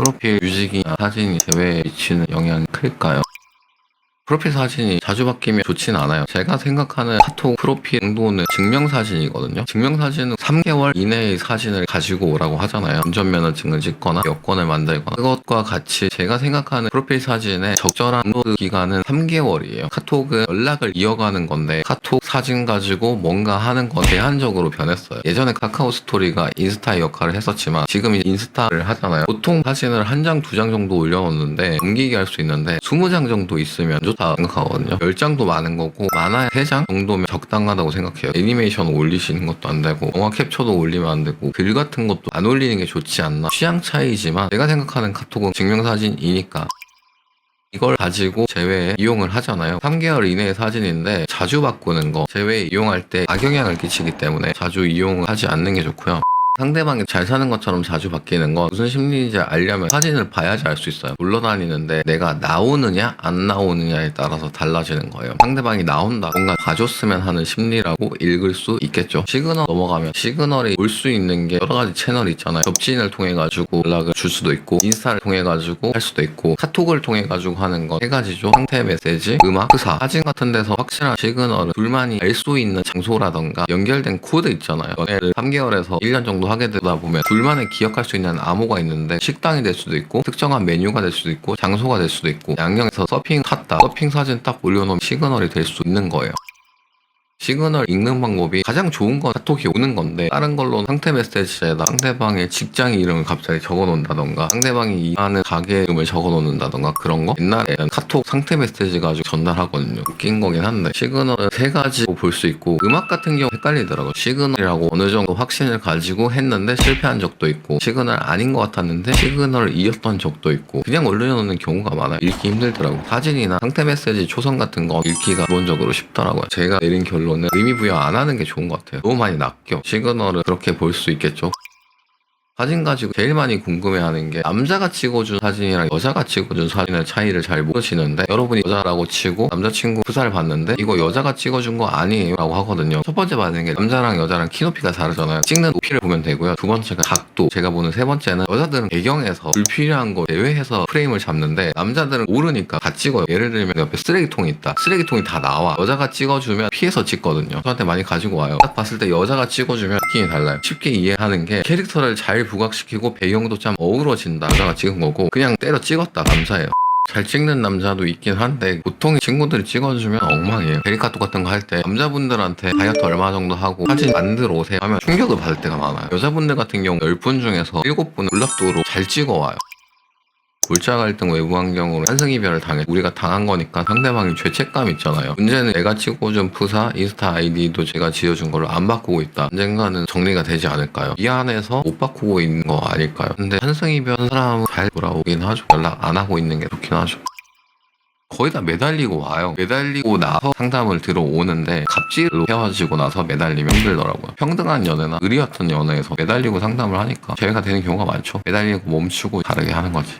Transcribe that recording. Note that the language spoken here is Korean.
프로필 뮤직이나 사진이 대회에 미치는 영향이 클까요? 프로필 사진이 자주 바뀌면 좋진 않아요. 제가 생각하는 카톡 프로필 정도는 증명사진이거든요. 증명사진은 3개월 이내의 사진을 가지고 오라고 하잖아요. 운전면허증을 찍거나 여권을 만들거나 그것과 같이 제가 생각하는 프로필 사진의 적절한 업로드 기간은 3개월이에요. 카톡은 연락을 이어가는 건데 카톡 사진 가지고 뭔가 하는 건 제한적으로 변했어요. 예전에 카카오 스토리가 인스타의 역할을 했었지만 지금 인스타를 하잖아요. 보통 사진을 한 장, 두 장 정도 올려놓는데 옮기게 할수 있는데 20장 정도 있으면 생각하거든요. 10장도 많은 거고 많아야 3장 정도면 적당하다고 생각해요. 애니메이션 올리시는 것도 안 되고 영화 캡처도 올리면 안 되고 글 같은 것도 안 올리는 게 좋지 않나 취향 차이지만 내가 생각하는 카톡은 증명사진이니까 이걸 가지고 제외에 이용을 하잖아요. 3개월 이내의 사진인데 자주 바꾸는 거 제외에 이용할 때 악영향을 끼치기 때문에 자주 이용을 하지 않는 게 좋고요. 상대방이 잘 사는 것처럼 자주 바뀌는 건 무슨 심리인지 알려면 사진을 봐야지 알 수 있어요. 놀러다니는데 내가 나오느냐 안 나오느냐에 따라서 달라지는 거예요. 상대방이 나온다 뭔가 봐줬으면 하는 심리라고 읽을 수 있겠죠. 시그널 넘어가면 시그널이 올 수 있는 게 여러 가지 채널이 있잖아요. 접진을 통해 가지고 연락을 줄 수도 있고 인스타를 통해 가지고 할 수도 있고 카톡을 통해 가지고 하는 건 세 가지죠. 상태 메시지, 음악, 프사, 사진 같은 데서 확실한 시그널을 둘만이 알 수 있는 장소라던가 연결된 코드 있잖아요. 연애를 3개월에서 1년 정도 하게 되다 보면 둘만의 기억할 수 있는 암호가 있는데 식당이 될 수도 있고 특정한 메뉴가 될 수도 있고 장소가 될 수도 있고 양양에서 서핑 탔다 서핑 사진 딱 올려놓으면 시그널이 될 수 있는 거예요. 시그널 읽는 방법이 가장 좋은 건 카톡이 오는 건데 다른 걸로 상태 메시지에다 상대방의 직장 이름을 갑자기 적어 놓는다던가 상대방이 일하는 가게 이름을 적어 놓는다던가 그런 거? 옛날에는 카톡 상태 메시지 가지고 전달하거든요. 웃긴 거긴 한데 시그널은 세 가지로 볼 수 있고 음악 같은 경우 헷갈리더라고요. 시그널이라고 어느 정도 확신을 가지고 했는데 실패한 적도 있고 시그널 아닌 것 같았는데 시그널을 이었던 적도 있고 그냥 올려놓는 경우가 많아요. 읽기 힘들더라고요. 사진이나 상태 메시지 초성 같은 거 읽기가 기본적으로 쉽더라고요. 제가 내린 결론 은 의미 부여 안 하는 게 좋은 것 같아요. 너무 많이 낚여. 시그널을 그렇게 볼 수 있겠죠 사진 가지고 제일 많이 궁금해하는 게 남자가 찍어준 사진이랑 여자가 찍어준 사진의 차이를 잘 모르시는데 여러분이 여자라고 치고 남자친구 프사를 봤는데 이거 여자가 찍어준 거 아니에요 라고 하거든요. 첫 번째 받는 게 남자랑 여자랑 키 높이가 다르잖아요. 찍는 높이를 보면 되고요. 두 번째가 각도. 제가 보는 세 번째는 여자들은 배경에서 불필요한 거 제외해서 프레임을 잡는데 남자들은 모르니까 다 찍어요. 예를 들면 옆에 쓰레기통이 있다. 쓰레기통이 다 나와. 여자가 찍어주면 피해서 찍거든요. 저한테 많이 가지고 와요. 딱 봤을 때 여자가 찍어주면 느낌이 달라요. 쉽게 이해하는 게 캐릭터를 잘 부각시키고 배경도 좀 어우러진다 여자가 찍은 거고 그냥 때려 찍었다 감사해요. 잘 찍는 남자도 있긴 한데 보통 친구들이 찍어주면 엉망이에요. 데리카톡 같은 거 할 때 남자분들한테 다이어트 얼마 정도 하고 사진 만들어 오세요 하면 충격을 받을 때가 많아요. 여자분들 같은 경우 10분 중에서 7분은 연락도로 잘 찍어와요 골자 갈등 외부 환경으로 환승이별을 당해 우리가 당한 거니까 상대방이 죄책감 있잖아요. 문제는 내가 찍어준 프사 인스타 아이디도 제가 지어준 걸로 안 바꾸고 있다. 언젠가는 정리가 되지 않을까요? 미안해서 못 바꾸고 있는 거 아닐까요? 근데 환승이별 사람은 잘 돌아오긴 하죠. 연락 안 하고 있는 게 좋긴 하죠. 거의 다 매달리고 와요. 매달리고 나서 상담을 들어오는데 갑질로 헤어지고 나서 매달리면 힘들더라고요. 평등한 연애나 의리였던 연애에서 매달리고 상담을 하니까 재회가 되는 경우가 많죠. 매달리고 멈추고 다르게 하는 거지.